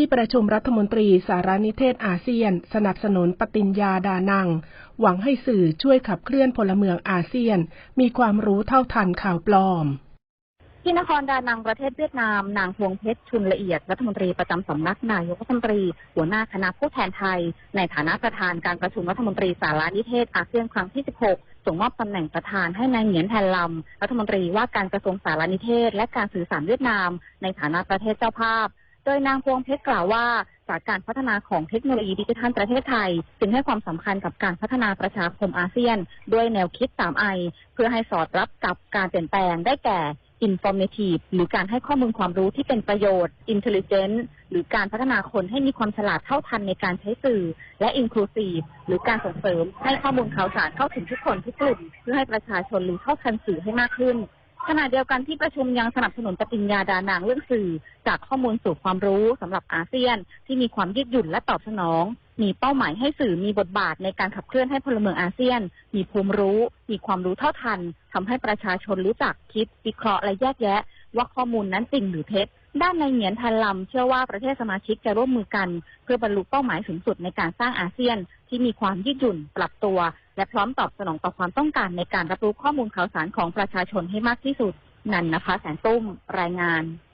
ที่ประชุมรัฐมนตรีสารนิเทศอาเซียน สนับสนุนปฏิญญาดานัง หวังให้สื่อช่วยขับเคลื่อนพลเมืองอาเซียน มีความรู้เท่าทันข่าวปลอม ที่นครดานังประเทศเวียดนาม นางพวงเพชรชุนละเอียด รัฐมนตรีประจำสำนักนายกรัฐมนตรี หัวหน้าคณะผู้แทนไทย ในฐานะประธานการประชุมรัฐมนตรีสารนิเทศอาเซียนครั้งที่ 16ส่งมอบตำแหน่งประธานให้นายเหงียนแทนลำรัฐมนตรีว่าการกระทรวงสารนิเทศ และการสื่อสารเวียดนาม ในฐานะประเทศเจ้าภาพ ดยนางพวงเพชรกล่าวว่า จากการพัฒนาของเทคโนโลยีดิจิทัลประเทศไทย จึงให้ความสำคัญกับการพัฒนาประชาคมอาเซียน ด้วยแนวคิด3ไอเพื่อให้สอดรับกับการเปลี่ยนแปลงได้แก่ informative หรือการให้ข้อมูลความรู้ที่เป็นประโยชน์ intelligent หรือการพัฒนาคนให้มีความฉลาดเท่าทันในการใช้สื่อ และ inclusive หรือการส่งเสริมให้ข้อมูลข่าวสารเข้าถึงทุกคนทุกกลุ่ม เพื่อให้ประชาชนรู้เท่าทันสื่อให้มากขึ้น ขณะเดียวกันที่ประชุมยังสนับสนุนปฏิญญาดานางเรื่องสื่อ จากข้อมูลสู่ความรู้สำหรับอาเซียน ที่มีความยืดหยุ่นและตอบสนอง มีเป้าหมายให้สื่อมีบทบาทในการขับเคลื่อนให้พลเมืองอาเซียน มีภูมิรู้ มีความรู้เท่าทันทำให้ประชาชนรู้จักคิดวิเคราะห์และแยกแยะ ว่าข้อมูลนั้นจริงหรือเท็จด้านในเหงียนทันลำเชื่อว่าประเทศสมาชิกจะร่วมมือกัน เพื่อบรรลุเป้าหมายสูงสุดในการสร้างอาเซียน ที่มีความยืดหยุ่นปรับตัว และพร้อมตอบสนองต่อความต้องการในการรับรู้ข้อมูลข่าวสารของประชาชนให้มากที่สุด นันนะคะแสนตุ้มรายงาน